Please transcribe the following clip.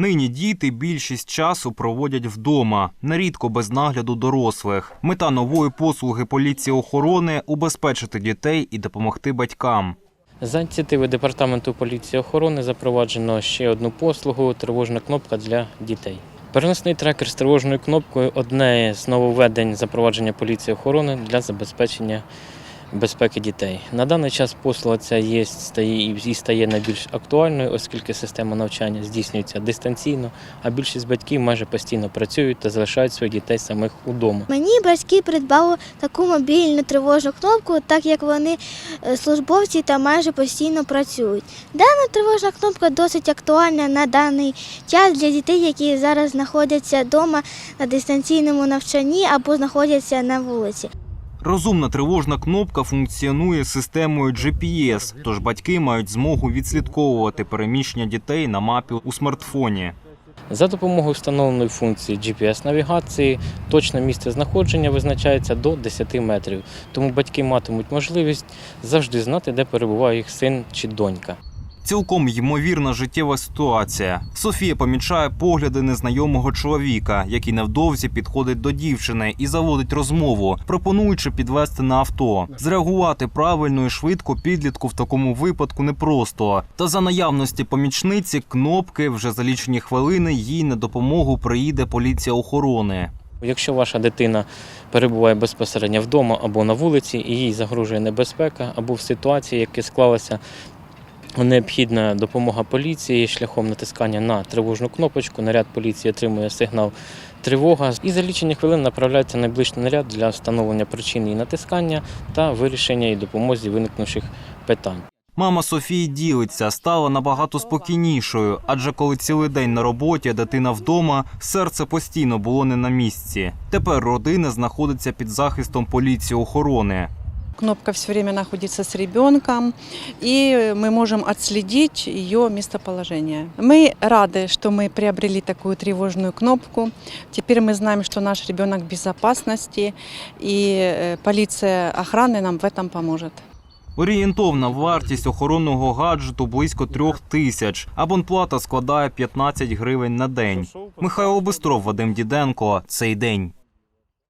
Нині діти більшість часу проводять вдома, нерідко без нагляду дорослих. Мета нової послуги поліції охорони убезпечити дітей і допомогти батькам. За ініціативи департаменту поліції охорони запроваджено ще одну послугу тривожна кнопка для дітей. Переносний трекер з тривожною кнопкою одне з нововведень запровадження поліції охорони для забезпечення безпеки дітей. На даний час послуга ця є і стає найбільш актуальною, оскільки система навчання здійснюється дистанційно, а більшість батьків майже постійно працюють та залишають своїх дітей самих удома. Мені батьки придбали таку мобільну тривожну кнопку, так як вони е, службовці та майже постійно працюють. Дана тривожна кнопка досить актуальна на даний час для дітей, які зараз знаходяться вдома на дистанційному навчанні або знаходяться на вулиці. Розумна тривожна кнопка функціонує системою GPS, тож батьки мають змогу відслідковувати переміщення дітей на мапі у смартфоні. За допомогою встановленої функції GPS-навігації точне місце знаходження визначається до 10 метрів, тому батьки матимуть можливість завжди знати, де перебуває їх син чи донька. Цілком ймовірна життєва ситуація. Софія помічає погляди незнайомого чоловіка, який невдовзі підходить до дівчини і заводить розмову, пропонуючи підвести на авто. Зреагувати правильно і швидко підлітку в такому випадку непросто. Та за наявності помічниці кнопки вже за лічені хвилини їй на допомогу приїде поліція охорони. Якщо ваша дитина перебуває безпосередньо вдома або на вулиці, і їй загрожує небезпека, або в ситуації, яка склалася, необхідна допомога поліції шляхом натискання на тривожну кнопочку. Наряд поліції отримує сигнал тривога і за лічені хвилин направляється найближчий наряд для встановлення причини її натискання та вирішення і допомозі виникнувших питань. Мама Софії ділиться, стала набагато спокійнішою, адже коли цілий день на роботі, дитина вдома, серце постійно було не на місці. Тепер родина знаходиться під захистом поліції охорони Кнопка все время находится с ребенком, и мы можем отследить ее местоположение. Мы рады, что мы приобрели такую тревожную кнопку. Теперь мы знаем, что наш ребенок в безопасности, и э, полиция охраны нам в этом поможет. Орієнтовна вартість охоронного гаджету близько трьох тисяч. Абонплата складає 15 гривень на день. Михайло Бистров, Вадим Діденко. Цей день.